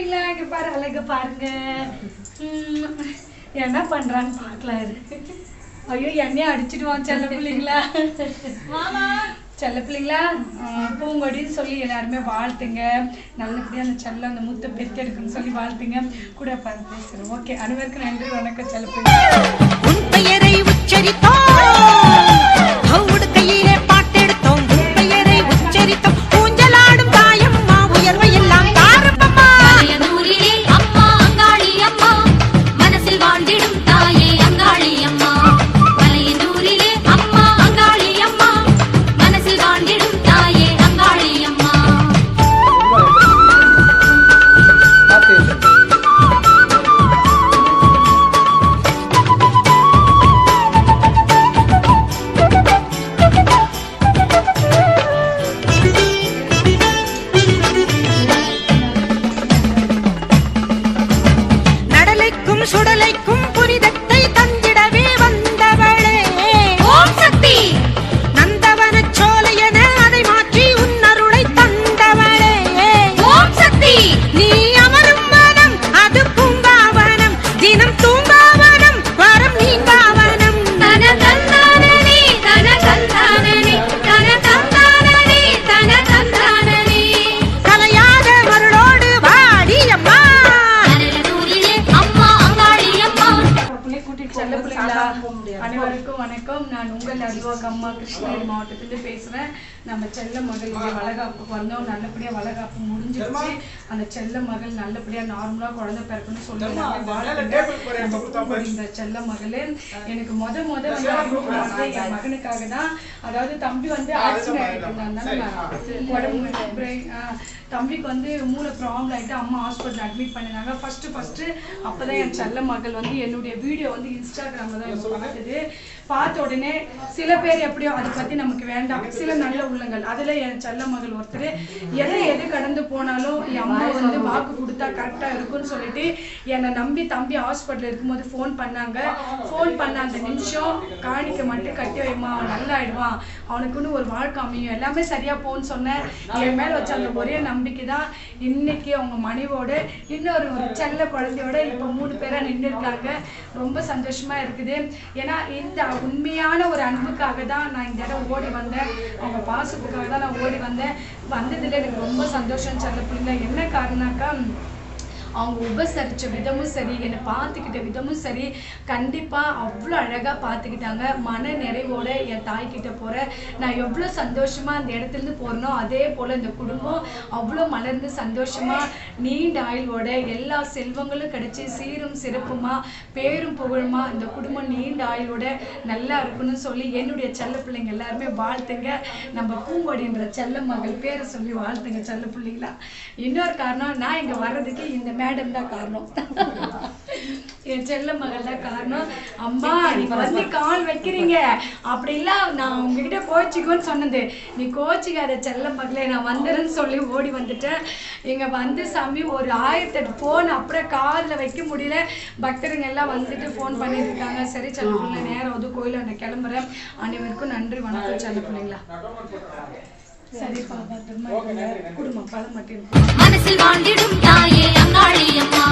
இல்லைங்களா இங்க பாரு அழகு பாருங்க. என்ன பண்றான்னு பாக்கலாம் ஐயோ என்னையே அடிச்சிடுவான் செல்ல பிள்ளைங்களா? மாமா. செல்ல பிள்ளைங்களா? பூங்கொடின்னு சொல்லி எல்லாருமே வாழ்த்துங்க. நல்லபடியாக அந்த செல்ல அந்த முத்த பெருக்கெடுக்குன்னு சொல்லி வாழ்த்துங்க. கூட பார்த்து பேசுகிறோம் ஓகே அனைவருக்கும் நன்றி வணக்கம் செல்ல பிள்ளைங்க உன் பெயரை உச்சரித்தோம் புள்ளி கூட்டிட்டு செல்ல பிள்ளைங்களா அனைவருக்கும் வணக்கம். நான் உங்கள் அறிவாக்கு அம்மா கிருஷ்ணகிரி மாவட்டத்திலிருந்து பேசுறேன். நம்ம செல்ல மகள் இங்கே வளகாப்புக்கு வந்தோம். நல்லபடியா வளகாப்பு முடிஞ்சிருச்சு. அந்த செல்ல மகள் நல்லபடியா நார்மலா குழந்தை பிறக்கணும்னு சொல்லி நல்லா வாழ்த்துங்க. நம்ம பூங்கொடி இந்த செல்ல மகளே எனக்கு முத முத வந்து என் மகனுக்காக தான். அதாவது தம்பி வந்து ஆக்சிடென்ட் நான் உடம்பு தம்பிக்கு வந்து மூளை ப்ராப்ளம் ஆயிட்டு அம்மா ஹாஸ்பிட்டல் அட்மிட் பண்ணினாங்க. ஃபர்ஸ்ட் ஃபர்ஸ்ட் அப்பதான் என் செல்ல மகள் வந்து என்னுடைய வீடியோ வந்து இன்ஸ்டாகிராம்ல தான் இவங்க பார்த்தது பார்த்த உடனே சில பேர் எப்படியோ அதை பத்தி நமக்கு வேண்டாம். சில நல்ல உள்ளங்கள். அதுல என் செல்ல மகள் ஒருத்தர் எதை எது கடந்து போனாலும் என் அம்மா வந்து வாக்கு கொடுத்தா கரெக்டா இருக்கும்னு சொல்லிட்டு என்னை நம்பி தம்பி ஹாஸ்பிட்டல் இருக்கும்போது ஃபோன் பண்ணாங்க. ஃபோன் பண்ண அந்த நிமிஷம் காணிக்க மட்டும் கட்டி வைமா அவன் நல்லா ஆயிடுவான். அவனுக்குன்னு ஒரு வாழ்க்கை அமையும். எல்லாமே சரியா போன்னு சொன்னேன். என் மேல வச்ச அந்த ஒரே நம்பிக்கை தான் இன்னைக்கு அவங்க மனைவோடு இன்னொரு ஒரு செல்ல குழந்தையோட இப்போ மூணு பேரா நின்று இருக்காங்க ரொம்ப சந்தோஷமா இருக்குது. ஏன்னா இந்த உண்மையான ஒரு அன்புக்காக தான் நான் இந்த இடம் ஓடி வந்தேன். அவங்க பாசத்துக்காக தான் நான் ஓடி வந்தேன். வந்ததுல எனக்கு ரொம்ப சந்தோஷம். செல்ல பிள்ளைங்க என்ன காரணம்னாக்கா அவங்க உபசரித்த விதமும் சரி என்னை பார்த்துக்கிட்ட விதமும் சரி கண்டிப்பாக அவ்வளோ அழகாக பார்த்துக்கிட்டாங்க. மன நிறைவோடு என் தாய்கிட்ட போகிறேன் நான் எவ்வளோ சந்தோஷமாக அந்த இடத்துலேருந்து போகிறனோ அதே போல் இந்த குடும்பம் அவ்வளோ மலர்ந்து சந்தோஷமாக நீண்ட ஆயுளோட எல்லா செல்வங்களும் கிடச்சி சீரும் சிறப்புமா பேரும் புகழுமா இந்த குடும்பம் நீண்ட ஆயுளோட நல்லா இருக்கணும்னு சொல்லி என்னுடைய செல்ல பிள்ளைங்க எல்லாருமே வாழ்த்துங்க. நம்ம பூங்கொடின்ற செல்ல மகள் பேரை சொல்லி வாழ்த்துங்க செல்ல பிள்ளைங்களா. இன்னொரு காரணம் நான் இங்கே வர்றதுக்கு இந்த மே மேடம் தான் காரணம். என் செல்ல மகள் தான் காரணம். அம்மா நீங்க வந்து கால் வைக்கிறீங்க. அப்படிலாம் நான் உங்ககிட்ட கோச்சிக்கோன்னு சொன்னது. நீ கோச்சிக்காத செல்ல மகளே நான் வந்துடுறேன்னு சொல்லி ஓடி வந்துட்டேன். இங்க வந்து சாமி ஒரு ஆயிரத்தெட்டு ஃபோன் அப்படியே காதில் வைக்க முடியல. பக்தருங்க எல்லாம் வந்துட்டு ஃபோன் பண்ணிட்டு இருக்காங்க சரி செல்ல பிள்ளை நேரம் வந்து கோயில நான் கிளம்புறேன். அனைவருக்கும் நன்றி வணக்கம் செல்ல பிள்ளைங்களா. சரிப்பா பத்திரமா. குடும்பம் மட்டும் மனசில் வாழ்ந்திடும் தாயே அங்காளி அம்மா.